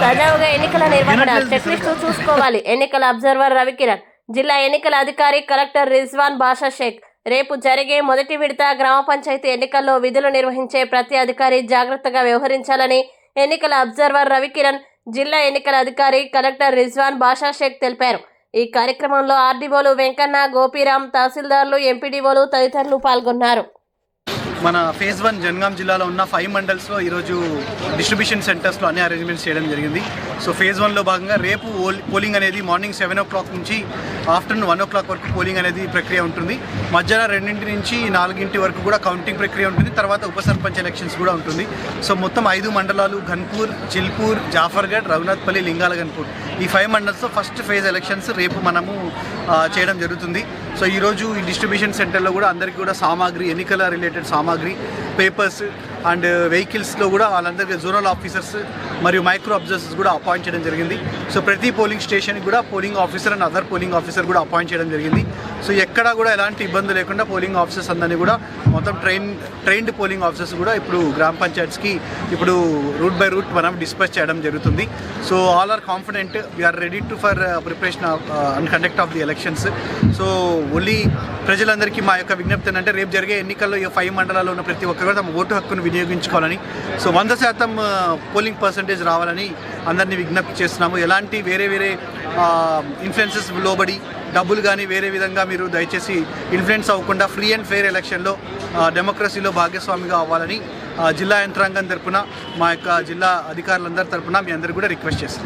సజావుగా ఎన్నికల నిర్వహణ. చెక్లిస్ట్ చూసుకోవాలి. ఎన్నికల అబ్జర్వర్ రవికిరణ్. జిల్లా ఎన్నికల అధికారి కలెక్టర్ రిజ్వాన్ బాషా షేక్. రేపు జరిగే మొదటి విడత గ్రామ పంచాయతీ ఎన్నికల్లో విధులు నిర్వహించే ప్రతి అధికారి జాగ్రత్తగా వ్యవహరించాలని ఎన్నికల అబ్జర్వర్ రవికిరణ్ జిల్లా ఎన్నికల అధికారి కలెక్టర్ రిజ్వాన్ బాషా షేక్ తెలిపారు. ఈ కార్యక్రమంలో ఆర్డీఓలు వెంకన్న గోపీరామ్ తహసీల్దార్లు ఎంపీడీఓలు తదితరులు పాల్గొన్నారు. మన ఫేజ్ వన్ జనగాం జిల్లాలో ఉన్న ఫైవ్ మండల్స్లో ఈరోజు డిస్ట్రిబ్యూషన్ సెంటర్స్లో అన్ని అరేంజ్మెంట్స్ చేయడం జరిగింది. సో ఫేజ్ వన్లో భాగంగా రేపు ఓల్- పోలింగ్ అనేది మార్నింగ్ సెవెన్ ఓ క్లాక్ నుంచి ఆఫ్టర్నూన్ వన్ ఓ క్లాక్ వరకు పోలింగ్ అనేది ప్రక్రియ ఉంటుంది. మధ్యాహ్నం రెండింటి నుంచి నాలుగింటి వరకు కూడా కౌంటింగ్ ప్రక్రియ ఉంటుంది. తర్వాత ఉప సర్పంచ్ ఎలక్షన్స్ కూడా ఉంటుంది. సో మొత్తం ఐదు మండలాలు ఘన్పూర్ చిల్పూర్ జాఫర్గఢ్ రఘునాథ్పల్లి లింగాల ఘన్పూర్ ఈ ఫైవ్ మండల్స్లో ఫస్ట్ ఫేజ్ ఎలక్షన్స్ రేపు మనము చేయడం జరుగుతుంది. సో ఈరోజు ఈ డిస్ట్రిబ్యూషన్ సెంటర్లో కూడా అందరికీ కూడా సామాగ్రి ఎన్నికల రిలేటెడ్ సామాగ్రి పేపర్స్ అండ్ వెహికల్స్లో కూడా వాళ్ళందరికీ జోనల్ ఆఫీసర్స్ మరియు మైక్రో అబ్జర్వర్స్ కూడా అపాయింట్ చేయడం జరిగింది. సో ప్రతి పోలింగ్ స్టేషన్కి కూడా polling officer and other polling officer కూడా అపాయింట్ చేయడం జరిగింది. సో ఎక్కడా కూడా ఎలాంటి ఇబ్బంది లేకుండా పోలింగ్ ఆఫీసర్స్ అందరినీ కూడా మొత్తం ట్రైన్ ట్రైన్డ్ పోలింగ్ ఆఫీసర్స్ కూడా ఇప్పుడు గ్రామ పంచాయత్స్కి ఇప్పుడు రూట్ బై రూట్ మనం డిస్పస్ చేయడం జరుగుతుంది. So all are confident we are ready to for preparation and conduct of the elections so only ప్రజలందరికీ మా యొక్క విజ్ఞప్తి ఏంటంటే రేపు జరిగే ఎన్నికల్లో ఈ ఫైవ్ మండలాల్లో ఉన్న ప్రతి ఒక్కరు కూడా తమ ఓటు హక్కును వినియోగించుకోవాలని సో వంద శాతం uh, పోలింగ్ పర్సంటేజ్ రావాలని అందరినీ విజ్ఞప్తి చేస్తున్నాము. ఎలాంటి వేరే వేరే uh, ఇన్ఫ్లుయెన్సెస్ లోబడి డబ్బులు కానీ వేరే విధంగా మీరు దయచేసి ఇన్ఫ్లుయెన్స్ అవ్వకుండా ఫ్రీ అండ్ ఫెయిర్ ఎలక్షన్లో డెమోక్రసీలో భాగస్వామిగా అవ్వాలని జిల్లా యంత్రాంగం తరపున మా యొక్క జిల్లా అధికారులందరి తరపున మీ అందరికీ కూడా రిక్వెస్ట్ చేస్తున్నాం.